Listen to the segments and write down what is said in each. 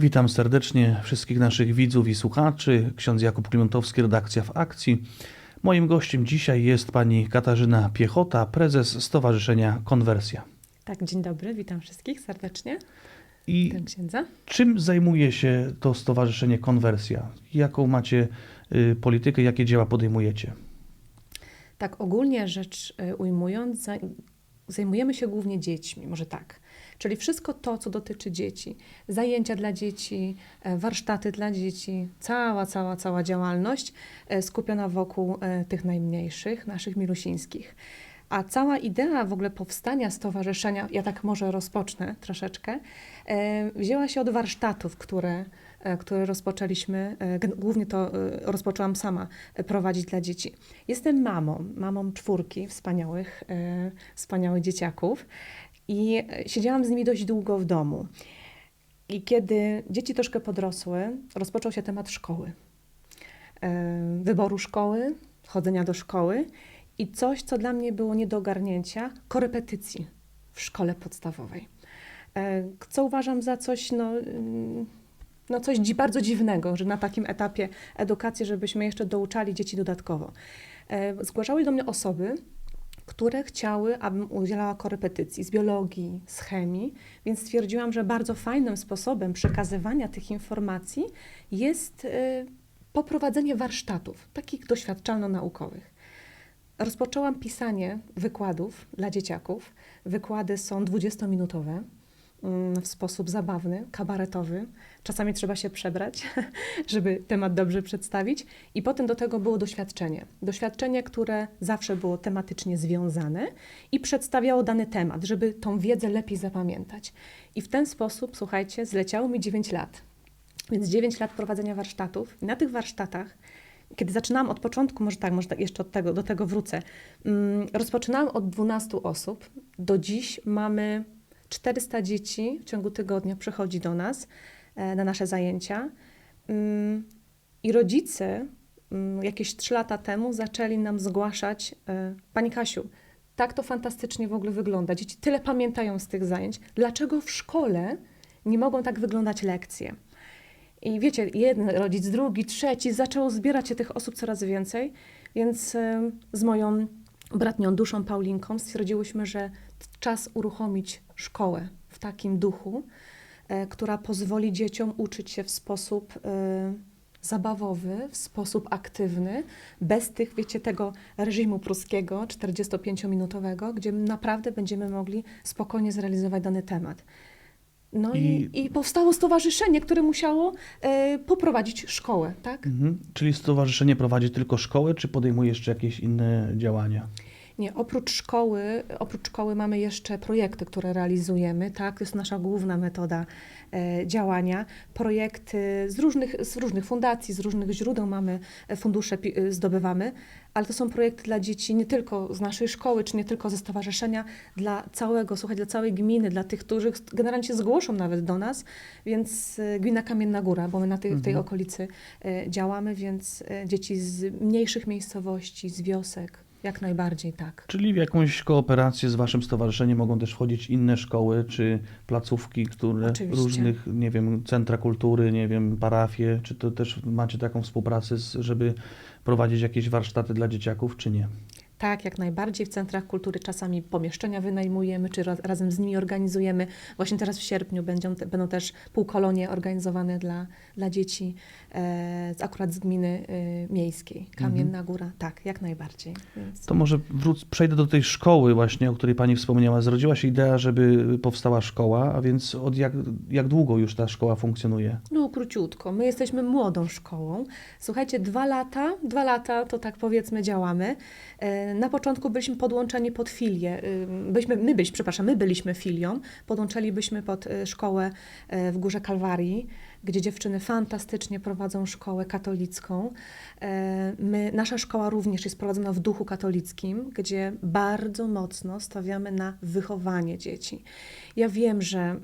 Witam serdecznie wszystkich naszych widzów i słuchaczy. Ksiądz Jakub Klimentowski, redakcja w akcji. Moim gościem dzisiaj jest pani Katarzyna Piechota, prezes Stowarzyszenia Konwersja. Tak, dzień dobry, witam wszystkich serdecznie. I Witam księdza. czym zajmuje się to Stowarzyszenie Konwersja? Jaką macie y, politykę, jakie dzieła podejmujecie? Tak, ogólnie rzecz y, ujmując, zajmujemy się głównie dziećmi, może tak. Czyli wszystko to, co dotyczy dzieci, zajęcia dla dzieci, e, warsztaty dla dzieci, cała, cała, cała działalność e, skupiona wokół e, tych najmniejszych, naszych milusińskich. A cała idea w ogóle powstania stowarzyszenia, ja tak może rozpocznę troszeczkę, wzięła się od warsztatów, które, które rozpoczęliśmy, e, głównie to e, rozpoczęłam sama e, prowadzić dla dzieci. Jestem mamą, mamą czwórki wspaniałych, e, wspaniałych dzieciaków i e, siedziałam z nimi dość długo w domu. I kiedy dzieci troszkę podrosły, rozpoczął się temat szkoły. E, Wyboru szkoły, chodzenia do szkoły i coś, co dla mnie było nie do ogarnięcia, korepetycji w szkole podstawowej. E, Co uważam za coś, no, mm, no coś bardzo dziwnego, że na takim etapie edukacji, żebyśmy jeszcze douczali dzieci dodatkowo. E, Zgłaszały do mnie osoby, które chciały, abym udzielała korepetycji z biologii, z chemii, więc stwierdziłam, że bardzo fajnym sposobem przekazywania tych informacji jest e, poprowadzenie warsztatów, takich doświadczalno-naukowych. Rozpoczęłam pisanie wykładów dla dzieciaków. Wykłady są 20-minutowe, mm, w sposób zabawny, kabaretowy. Czasami trzeba się przebrać, żeby temat dobrze przedstawić. I potem do tego było doświadczenie. Doświadczenie, które zawsze było tematycznie związane i przedstawiało dany temat, żeby tą wiedzę lepiej zapamiętać. I w ten sposób, słuchajcie, zleciało mi 9 lat. Więc 9 lat prowadzenia warsztatów. I na tych warsztatach, kiedy zaczynałam od początku, może tak, może tak jeszcze od tego, do tego wrócę, mm, rozpoczynałam od 12 osób. Do dziś mamy 400 dzieci w ciągu tygodnia przychodzi do nas e, na nasze zajęcia. Mm, I rodzice mm, jakieś 3 lata temu zaczęli nam zgłaszać, e, Pani Kasiu, tak to fantastycznie w ogóle wygląda. Dzieci tyle pamiętają z tych zajęć. Dlaczego w szkole nie mogą tak wyglądać lekcje? I wiecie, jeden rodzic, drugi, trzeci, zaczęło zbierać się tych osób coraz więcej, więc z moją bratnią duszą Paulinką stwierdziłyśmy, że czas uruchomić szkołę w takim duchu, e, która pozwoli dzieciom uczyć się w sposób e, zabawowy, w sposób aktywny, bez tych, wiecie, tego reżimu pruskiego 45-minutowego, gdzie naprawdę będziemy mogli spokojnie zrealizować dany temat. No i, I- powstało stowarzyszenie, które musiało e, poprowadzić szkołę, tak? Mhm. Czyli stowarzyszenie prowadzi tylko szkołę, czy podejmuje jeszcze jakieś inne działania? Nie, oprócz szkoły, oprócz szkoły mamy jeszcze projekty, które realizujemy, tak? To jest nasza główna metoda e, działania. Projekty z różnych, z różnych fundacji, z różnych źródeł mamy e, fundusze, pi- e, zdobywamy, ale to są projekty dla dzieci nie tylko z naszej szkoły, czy nie tylko ze stowarzyszenia, dla całego, słuchaj, dla całej gminy, dla tych, którzy generalnie się zgłoszą nawet do nas, więc e, gmina Kamienna Góra, bo my na tej, w tej Mhm. okolicy e, działamy, więc e, dzieci z mniejszych miejscowości, z wiosek, jak najbardziej tak. Czyli w jakąś kooperację z waszym stowarzyszeniem mogą też wchodzić inne szkoły czy placówki, które Oczywiście. różnych, nie wiem, centra kultury, nie wiem, parafie, czy to też macie taką współpracę, z, żeby prowadzić jakieś warsztaty dla dzieciaków, czy nie? Tak, jak najbardziej. W centrach kultury czasami pomieszczenia wynajmujemy, czy raz, razem z nimi organizujemy. Właśnie teraz w sierpniu będą, będą też półkolonie organizowane dla, dla dzieci, e, z- akurat z gminy e, miejskiej, Kamienna Góra. Tak, jak najbardziej. Więc... To może wróc, przejdę do tej szkoły właśnie, o której Pani wspomniała. Zrodziła się idea, żeby powstała szkoła, a więc od jak, jak długo już ta szkoła funkcjonuje? No, króciutko. My jesteśmy młodą szkołą. Słuchajcie, dwa lata, dwa lata to tak powiedzmy działamy. E, Na początku byliśmy podłączeni pod filię. y, Byliśmy, my byliśmy, przepraszam, my byliśmy filią. Podłączalibyśmy pod e, szkołę e, w Górze Kalwarii, gdzie dziewczyny fantastycznie prowadzą szkołę katolicką. E, My, nasza szkoła również jest prowadzona w duchu katolickim, gdzie bardzo mocno stawiamy na wychowanie dzieci. Ja wiem, że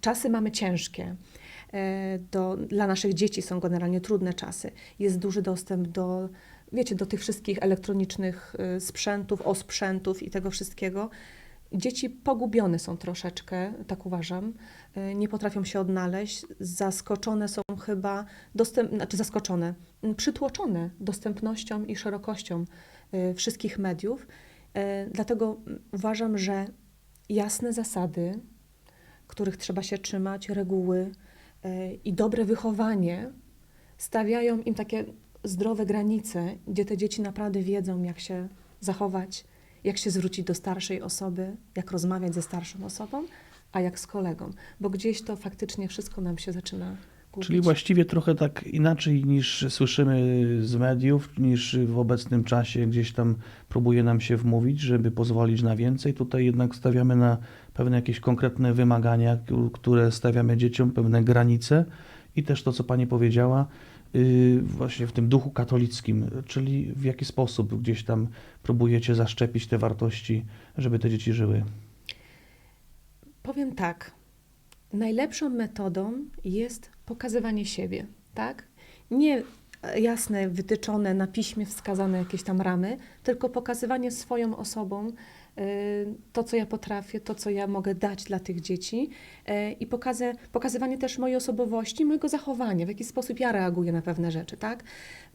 czasy mamy ciężkie. Do, dla naszych dzieci są generalnie trudne czasy. Jest duży dostęp do, wiecie, do tych wszystkich elektronicznych y, sprzętów, osprzętów i tego wszystkiego. Dzieci pogubione są troszeczkę, tak uważam. Y, Nie potrafią się odnaleźć. Zaskoczone są chyba, dostęp, znaczy zaskoczone, m, przytłoczone dostępnością i szerokością y, wszystkich mediów. Dlatego mm, uważam, że jasne zasady, których trzeba się trzymać, reguły i dobre wychowanie stawiają im takie zdrowe granice, gdzie te dzieci naprawdę wiedzą, jak się zachować, jak się zwrócić do starszej osoby, jak rozmawiać ze starszą osobą, a jak z kolegą, bo gdzieś to faktycznie wszystko nam się zaczyna gubić. Czyli właściwie trochę tak inaczej niż słyszymy z mediów, niż w obecnym czasie gdzieś tam próbuje nam się wmówić, żeby pozwolić na więcej. Tutaj jednak stawiamy na pewne jakieś konkretne wymagania, które stawiamy dzieciom, pewne granice i też to, co Pani powiedziała, właśnie w tym duchu katolickim, czyli w jaki sposób gdzieś tam próbujecie zaszczepić te wartości, żeby te dzieci żyły. Powiem tak. Najlepszą metodą jest pokazywanie siebie, tak? Nie e, jasne, wytyczone na piśmie wskazane jakieś tam ramy, tylko pokazywanie swoją osobą y, to, co ja potrafię, to, co ja mogę dać dla tych dzieci y, i pokazę, pokazywanie też mojej osobowości, mojego zachowania, w jaki sposób ja reaguję na pewne rzeczy, tak?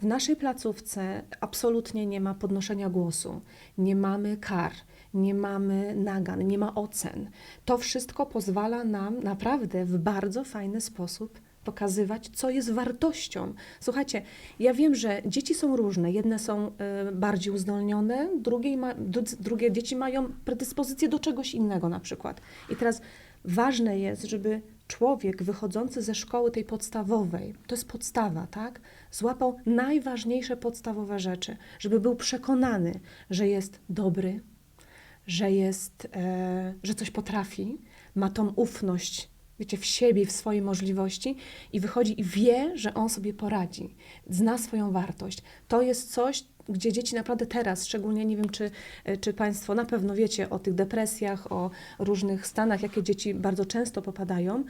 W naszej placówce absolutnie nie ma podnoszenia głosu, nie mamy kar, nie mamy nagan, nie ma ocen. To wszystko pozwala nam naprawdę w bardzo fajny sposób pokazywać, co jest wartością. Słuchajcie, ja wiem, że dzieci są różne. Jedne są y, bardziej uzdolnione, drugie, ma, dru- drugie dzieci mają predyspozycję do czegoś innego na przykład. I teraz ważne jest, żeby człowiek wychodzący ze szkoły tej podstawowej, to jest podstawa, tak? Złapał najważniejsze podstawowe rzeczy, żeby był przekonany, że jest dobry, że jest, e, że coś potrafi, ma tą ufność, wiecie, w siebie, w swojej możliwości i wychodzi i wie, że on sobie poradzi, zna swoją wartość. To jest coś, gdzie dzieci naprawdę teraz, szczególnie nie wiem, czy, e, czy Państwo na pewno wiecie o tych depresjach, o różnych stanach, jakie dzieci bardzo często popadają.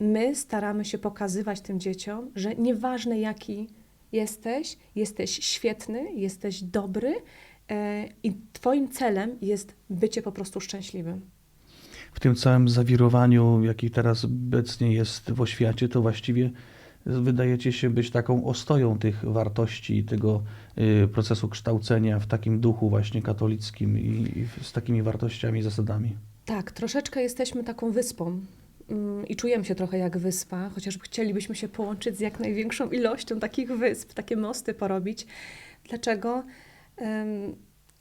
My staramy się pokazywać tym dzieciom, że nieważne jaki jesteś, jesteś świetny, jesteś dobry e, i Twoim celem jest bycie po prostu szczęśliwym. W tym całym zawirowaniu, jaki teraz obecnie jest w oświacie, to właściwie wydajecie się być taką ostoją tych wartości i tego y, procesu kształcenia w takim duchu właśnie katolickim i, z takimi wartościami i zasadami. Tak, troszeczkę jesteśmy taką wyspą mm, i czujemy się trochę jak wyspa, chociaż chcielibyśmy się połączyć z jak największą ilością takich wysp, takie mosty porobić. Dlaczego?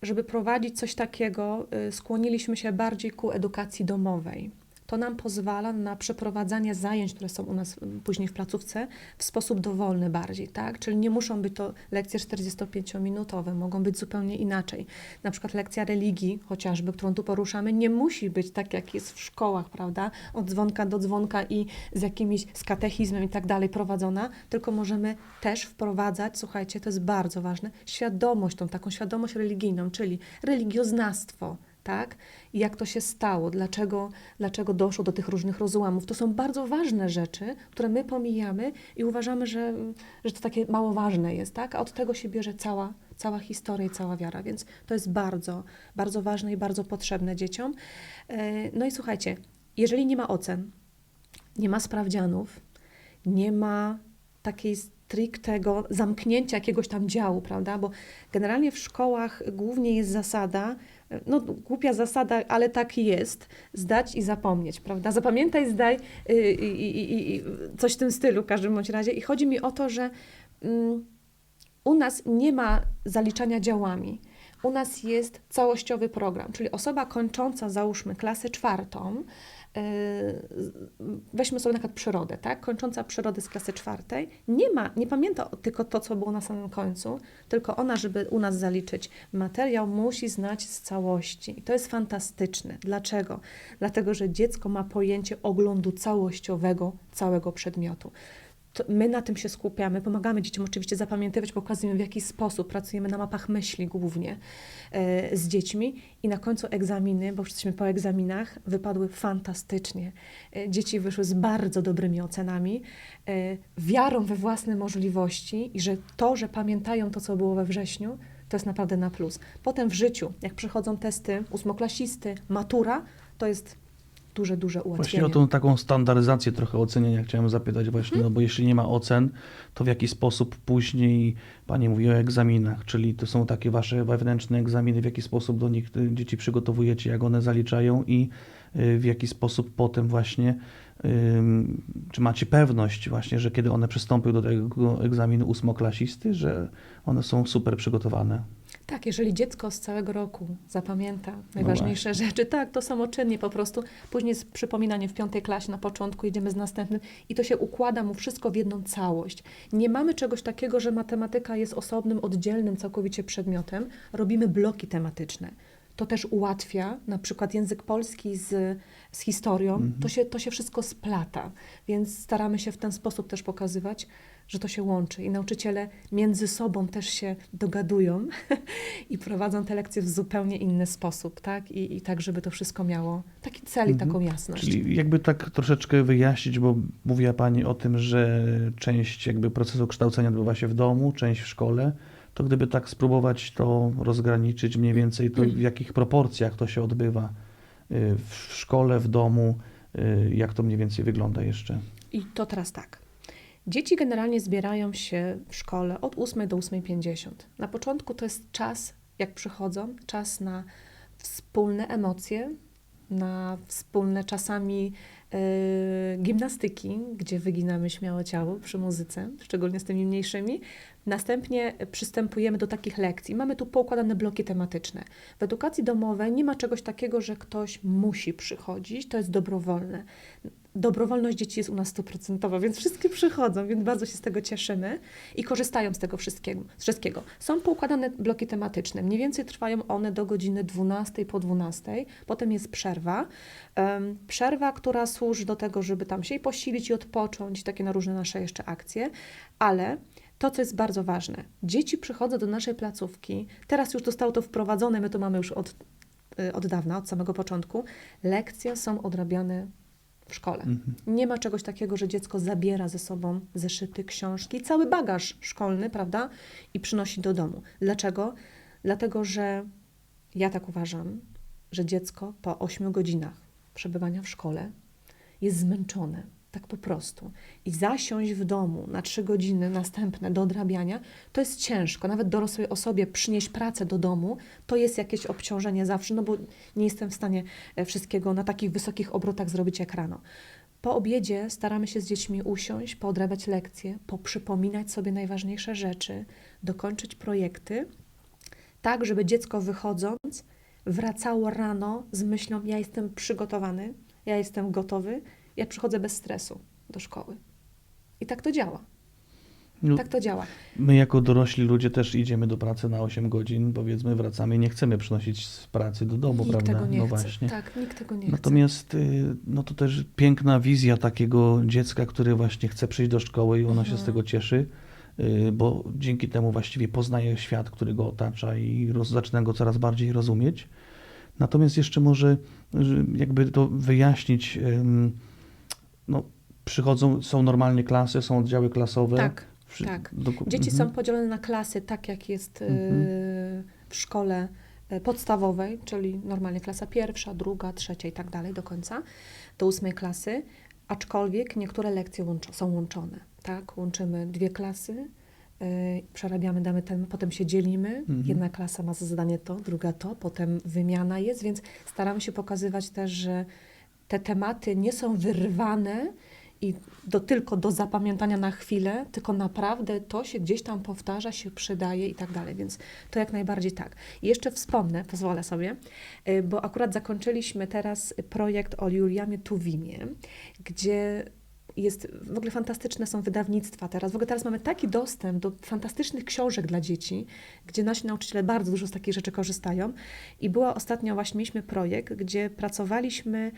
Żeby prowadzić coś takiego, y, skłoniliśmy się bardziej ku edukacji domowej. To nam pozwala na przeprowadzanie zajęć, które są u nas później w placówce, w sposób dowolny bardziej, tak? Czyli nie muszą być to lekcje 45-minutowe, mogą być zupełnie inaczej. Na przykład lekcja religii, chociażby, którą tu poruszamy, nie musi być tak, jak jest w szkołach, prawda? Od dzwonka do dzwonka i z jakimś, z katechizmem i tak dalej prowadzona, tylko możemy też wprowadzać, słuchajcie, to jest bardzo ważne, świadomość, tą taką świadomość religijną, czyli religioznawstwo, tak? I jak to się stało, dlaczego, dlaczego doszło do tych różnych rozłamów. To są bardzo ważne rzeczy, które my pomijamy i uważamy, że, że to takie mało ważne jest, tak? A od tego się bierze cała, cała historia i cała wiara, więc to jest bardzo, bardzo ważne i bardzo potrzebne dzieciom. E, No i słuchajcie, jeżeli nie ma ocen, nie ma sprawdzianów, nie ma takiej strictego zamknięcia jakiegoś tam działu, prawda? Bo generalnie w szkołach głównie jest zasada, no głupia zasada, ale tak jest, zdać i zapomnieć, prawda? Zapamiętaj, zdaj y, i, i, i, coś w tym stylu w każdym bądź razie. I chodzi mi o to, że mm, u nas nie ma zaliczania działami. U nas jest całościowy program, czyli osoba kończąca, załóżmy, klasę czwartą, weźmy sobie na przykład przyrodę, tak? Kończąca przyrodę z klasy czwartej, nie ma, nie pamięta tylko to, co było na samym końcu, tylko ona, żeby u nas zaliczyć materiał, musi znać z całości. I to jest fantastyczne. Dlaczego? Dlatego, że dziecko ma pojęcie oglądu całościowego całego przedmiotu. My na tym się skupiamy, pomagamy dzieciom oczywiście zapamiętywać, pokazujemy w jaki sposób, pracujemy na mapach myśli głównie e, z dziećmi i na końcu egzaminy, bo jesteśmy po egzaminach, wypadły fantastycznie. E, dzieci wyszły z bardzo dobrymi ocenami, e, wiarą we własne możliwości i że to, że pamiętają to, co było we wrześniu, To jest naprawdę na plus. Potem w życiu, jak przychodzą testy ósmoklasisty, matura, to jest duże, duże Właśnie ułatwienie. o tą taką standaryzację trochę oceniania chciałem zapytać właśnie, Mhm. no bo jeśli nie ma ocen, to w jaki sposób później, Pani mówi o egzaminach, czyli to są takie Wasze wewnętrzne egzaminy, w jaki sposób do nich dzieci przygotowujecie, jak one zaliczają i y, w jaki sposób potem właśnie, czy macie pewność właśnie, że kiedy one przystąpią do tego egzaminu ósmoklasisty, że one są super przygotowane. Tak, jeżeli dziecko z całego roku zapamięta najważniejsze rzeczy, tak, to samoczynnie po prostu. Później jest przypominanie w piątej klasie, na początku jedziemy z następnym i to się układa mu wszystko w jedną całość. Nie mamy czegoś takiego, że matematyka jest osobnym, oddzielnym całkowicie przedmiotem. Robimy bloki tematyczne. To też ułatwia, na przykład język polski z, z historią, Mhm. to, się, to się wszystko splata, więc staramy się w ten sposób też pokazywać, że to się łączy i nauczyciele między sobą też się dogadują i prowadzą te lekcje w zupełnie inny sposób, tak? I, i tak, żeby to wszystko miało taki cel i Mhm. taką jasność. Czyli jakby tak troszeczkę wyjaśnić, bo mówiła Pani o tym, że część jakby procesu kształcenia odbywa się w domu, część w szkole, to gdyby tak spróbować to rozgraniczyć mniej więcej, to w jakich proporcjach to się odbywa y, w szkole, w domu, y, jak to mniej więcej wygląda jeszcze? I to teraz tak. Dzieci generalnie zbierają się w szkole od 8 do 8.50. Na początku to jest czas, jak przychodzą, czas na wspólne emocje, na wspólne czasami gimnastyki, gdzie wyginamy śmiało ciało przy muzyce, szczególnie z tymi mniejszymi. Następnie przystępujemy do takich lekcji. Mamy tu poukładane bloki tematyczne. W edukacji domowej nie ma czegoś takiego, że ktoś musi przychodzić, to jest dobrowolne. Dobrowolność dzieci jest u nas stuprocentowa, więc wszystkie przychodzą, więc bardzo się z tego cieszymy i korzystają z tego wszystkiego. Wszystkiego. Są poukładane bloki tematyczne. Mniej więcej trwają one do godziny 12 po 12. Potem jest przerwa. Em, przerwa, która służy do tego, żeby tam się i posilić i odpocząć, takie na różne nasze jeszcze akcje, ale to, co jest bardzo ważne, dzieci przychodzą do naszej placówki, teraz już zostało to wprowadzone, my to mamy już od, y, od dawna, od samego początku, lekcje są odrabiane w szkole. Mhm. Nie ma czegoś takiego, że dziecko zabiera ze sobą zeszyty, książki, cały bagaż szkolny, prawda? I przynosi do domu. Dlaczego? Dlatego, że ja tak uważam, że dziecko po 8 godzinach przebywania w szkole jest zmęczone. Tak po prostu. I zasiąść w domu na trzy godziny następne do odrabiania, to jest ciężko. Nawet dorosłej osobie przynieść pracę do domu, to jest jakieś obciążenie zawsze, no bo nie jestem w stanie e, wszystkiego na takich wysokich obrotach zrobić jak rano. Po obiedzie staramy się z dziećmi usiąść, poodrabiać lekcje, poprzypominać sobie najważniejsze rzeczy, dokończyć projekty, tak żeby dziecko wychodząc wracało rano z myślą: Ja jestem przygotowany, ja jestem gotowy, ja przychodzę bez stresu do szkoły. I tak to działa. No, Tak to działa. My jako dorośli ludzie też idziemy do pracy na 8 godzin, powiedzmy wracamy i nie chcemy przynosić z pracy do domu, nikt prawda? tego nie no chce. właśnie. Tak, nikt tego nie chce. Natomiast y, no to też piękna wizja takiego dziecka, który właśnie chce przyjść do szkoły i ono się z Mhm. tego cieszy, y, bo dzięki temu właściwie poznaje świat, który go otacza i roz, zaczyna go coraz bardziej rozumieć. Natomiast jeszcze może że jakby to wyjaśnić, no przychodzą, są normalnie klasy, są oddziały klasowe. Tak, Wszy- tak. Dzieci mhm. są podzielone na klasy, tak jak jest y, Mhm. w szkole y, podstawowej, czyli normalnie klasa pierwsza, druga, trzecia i tak dalej do końca, do ósmej klasy, aczkolwiek niektóre lekcje łączo, są łączone. Tak? Łączymy dwie klasy, y, przerabiamy, damy ten, potem się dzielimy. Mhm. Jedna klasa ma za zadanie to, druga to, potem wymiana jest, więc staramy się pokazywać też, że te tematy nie są wyrwane i do, tylko do zapamiętania na chwilę, tylko naprawdę to się gdzieś tam powtarza, się przydaje i tak dalej, więc to jak najbardziej tak. I jeszcze wspomnę, pozwolę sobie, y, bo akurat zakończyliśmy teraz projekt o Juliamie Tuwimie, gdzie jest, w ogóle fantastyczne są wydawnictwa teraz. W ogóle teraz mamy taki dostęp do fantastycznych książek dla dzieci, gdzie nasi nauczyciele bardzo dużo z takich rzeczy korzystają. I była ostatnio właśnie, mieliśmy projekt, gdzie pracowaliśmy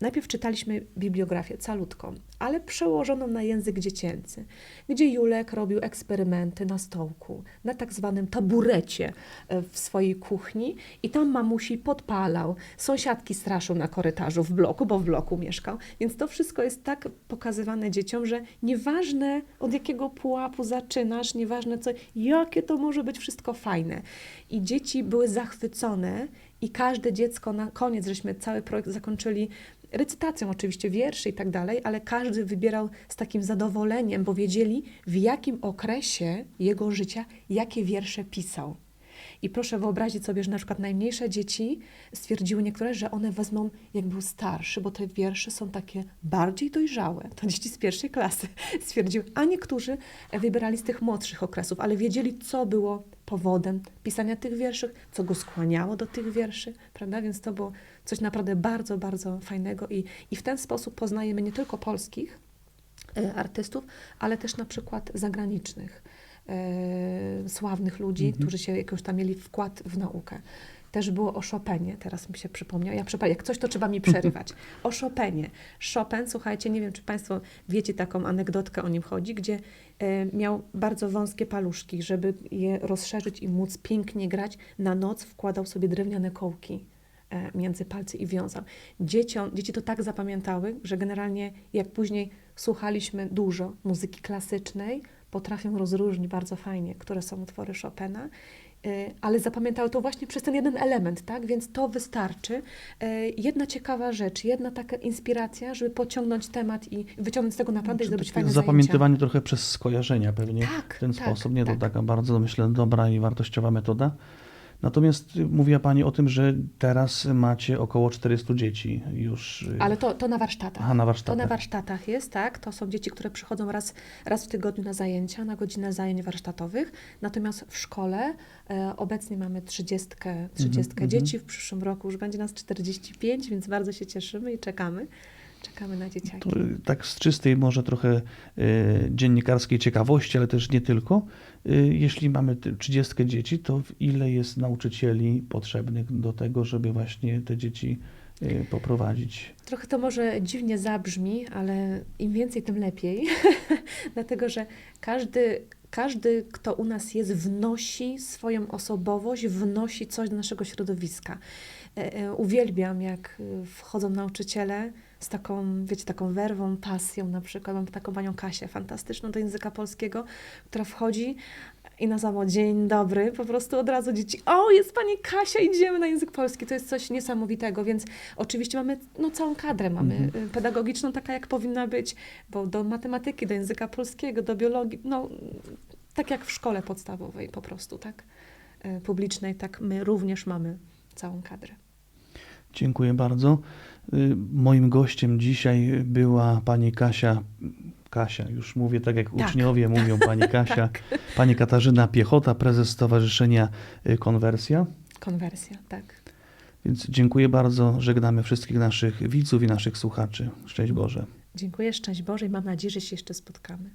najpierw czytaliśmy bibliografię calutką, ale przełożoną na język dziecięcy, gdzie Julek robił eksperymenty na stołku, na tak zwanym taburecie e, w swojej kuchni i tam mamusi podpalał, sąsiadki straszył na korytarzu w bloku, bo w bloku mieszkał, więc to wszystko jest tak pokazywane dzieciom, że nieważne od jakiego pułapu zaczynasz, nieważne co, jakie to może być wszystko fajne. I dzieci były zachwycone i każde dziecko, na koniec żeśmy cały projekt zakończyli recytacją oczywiście wierszy i tak dalej, ale każdy wybierał z takim zadowoleniem, bo wiedzieli w jakim okresie jego życia jakie wiersze pisał. I proszę wyobrazić sobie, że na przykład najmniejsze dzieci stwierdziły niektóre, że one wezmą jak był starszy, bo te wiersze są takie bardziej dojrzałe. To dzieci z pierwszej klasy stwierdziły, a niektórzy wybierali z tych młodszych okresów, ale wiedzieli, co było powodem pisania tych wierszy, co go skłaniało do tych wierszy, prawda? Więc to było coś naprawdę bardzo, bardzo fajnego i, i w ten sposób poznajemy nie tylko polskich e, artystów, ale też na przykład zagranicznych, sławnych ludzi, Mhm. którzy się jakoś tam mieli wkład w naukę. Też było o Chopinie, teraz mi się przypomniał. Ja przepraszam, jak coś, to trzeba mi przerywać. O Chopinie. Chopin, słuchajcie, nie wiem, czy Państwo wiecie taką anegdotkę o nim chodzi, gdzie e, miał bardzo wąskie paluszki, żeby je rozszerzyć i móc pięknie grać. Na noc wkładał sobie drewniane kołki e, między palce i wiązał. Dzieciom, dzieci to tak zapamiętały, że generalnie jak później słuchaliśmy dużo muzyki klasycznej, potrafią rozróżnić bardzo fajnie, które są utwory Chopina, y, ale zapamiętały to właśnie przez ten jeden element, tak? Więc to wystarczy. Y, Jedna ciekawa rzecz, jedna taka inspiracja, żeby pociągnąć temat i wyciągnąć z tego naprawdę i Czy zrobić fajne zajęcia. zapamiętywanie trochę przez skojarzenia pewnie Tak, w ten tak, sposób. Nie, tak. to taka bardzo, myślę, dobra i wartościowa metoda. Natomiast mówiła Pani o tym, że teraz macie około 400 dzieci już. y, Ale to, to na warsztatach. Aha, na To warsztatach. na warsztatach jest, tak? To są dzieci, które przychodzą raz, raz w tygodniu na zajęcia, na godzinę zajęć warsztatowych. Natomiast w szkole e, obecnie mamy 30, 30 mhm. dzieci. W przyszłym roku już będzie nas 45, więc bardzo się cieszymy i czekamy. Czekamy na dzieciaki. To, y, tak z czystej może trochę y, dziennikarskiej ciekawości, ale też nie tylko. Y, jeśli mamy ty- 30 dzieci, to ile jest nauczycieli potrzebnych do tego, żeby właśnie te dzieci y, poprowadzić? Trochę to może dziwnie zabrzmi, ale im więcej, tym lepiej. Dlatego, że każdy, każdy, kto u nas jest, wnosi swoją osobowość, wnosi coś do naszego środowiska. E, e, Uwielbiam, jak e, wchodzą nauczyciele z taką, wiecie, taką werwą, pasją na przykład. Mam taką panią Kasię, fantastyczną do języka polskiego, która wchodzi i na samo dzień dobry, po prostu od razu dzieci, o jest pani Kasia, idziemy na język polski. To jest coś niesamowitego, więc oczywiście mamy no, całą kadrę, mamy Mhm. y, pedagogiczną taka, jak powinna być, bo do matematyki, do języka polskiego, do biologii, no tak jak w szkole podstawowej po prostu, tak, y, publicznej, tak my również mamy całą kadrę. Dziękuję bardzo. Y, Moim gościem dzisiaj była pani Kasia. Kasia, już mówię tak jak Tak. uczniowie mówią, pani Kasia. Pani Katarzyna Piechota, prezes Stowarzyszenia y, Konwersja. Konwersja, tak. Więc dziękuję bardzo. Żegnamy wszystkich naszych widzów i naszych słuchaczy. Szczęść Boże. Dziękuję, szczęść Boże i mam nadzieję, że się jeszcze spotkamy.